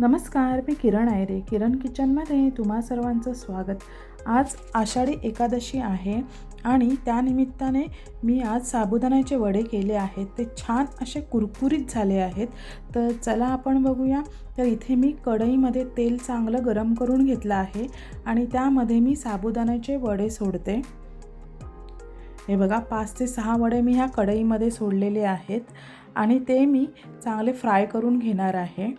नमस्कार मी किरण आयरे किरण किचनमध्ये तुम्हा सर्वांचं स्वागत. आज आषाढी एकादशी आहे आणि त्यानिमित्ताने मी आज साबुदाण्याचे वडे केले आहेत. ते छान असे कुरकुरीत झाले आहेत. तर चला आपण बघूया. तर इथे मी कढईमध्ये तेल चांगलं गरम करून घेतलं आहे आणि त्यामध्ये मी साबुदाण्याचे वडे सोडते. हे बघा पाच ते सहा वडे मी ह्या कढईमध्ये सोडलेले आहेत आणि ते मी चांगले फ्राय करून घेणार आहे.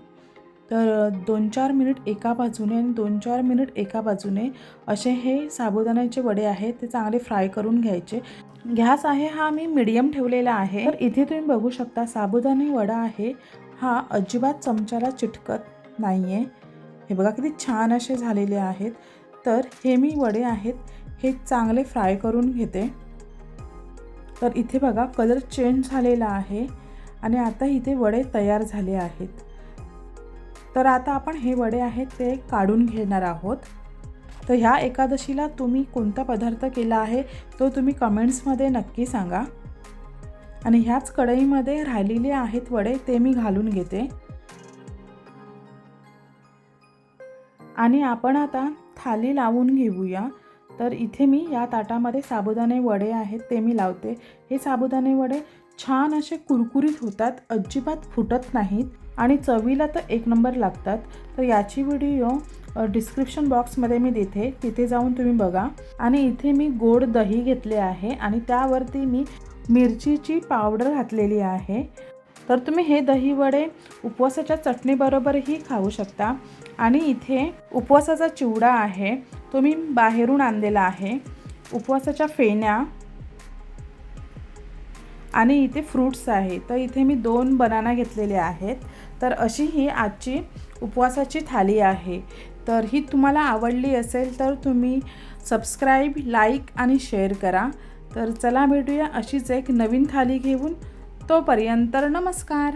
तर दोन चार मिनिट एका बाजूने आणि दोन चार मिनिट एका बाजूने असे हे साबुदाण्याचे वडे आहेत ते चांगले फ्राय करून घ्यायचे. गॅस आहे हा मी मिडियम ठेवलेला आहे. तर इथे तुम्ही बघू शकता साबुदाणे वडा आहे. हा अजिबात चमच्याला चिटकत नाही आहे हे बघा किती छान असे झालेले आहेत. तर हे मी वडे आहेत हे चांगले फ्राय करून घेते. तर इथे बघा कलर चेंज झालेला आहे आणि आता इथे वडे तयार झाले आहेत. तर आता आपण हे वडे आहेत ते काढून घेणार आहोत. तर ह्या एकादशीला तुम्ही कोणता पदार्थ केला आहे तो तुम्ही कमेंट्समध्ये नक्की सांगा. आणि ह्याच कढईमध्ये राहिलेले आहेत वडे ते मी घालून घेते. आणि आपण आता थाली लावून घेऊया. तर इथे मी या ताटामध्ये साबुदाणे वडे आहेत ते मी लावते. हे साबुदाणे वडे छान असे कुरकुरीत होतात अजिबात फुटत नाहीत आणि चवीला तर एक नंबर लागतात. तर याची व्हिडिओ डिस्क्रिप्शन बॉक्समध्ये मी देते तिथे जाऊन तुम्ही बघा. आणि इथे मी गोड दही घेतले आहे आणि त्यावरती मी मिरचीची पावडर घातलेली आहे. तर तुम्ही हे दही वडे उपवासाच्या चटणीबरोबरही खाऊ शकता. आणि इथे उपवासाचा चिवडा आहे. तो मी बाहेरून आणलेला आहे. उपवासाच्या फेण्या आणि इथे फ्रूट्स आहे तर इथे मी दोन बनाना घेतलेले आहेत. तर अशी ही आजची उपवासाची थाली आहे. तर ही तुम्हाला आवडली असेल तर तुम्ही सबस्क्राईब लाईक आणि शेअर करा. तर चला भेटूया अशीच एक नवीन थाली घेऊन. तोपर्यंत नमस्कार.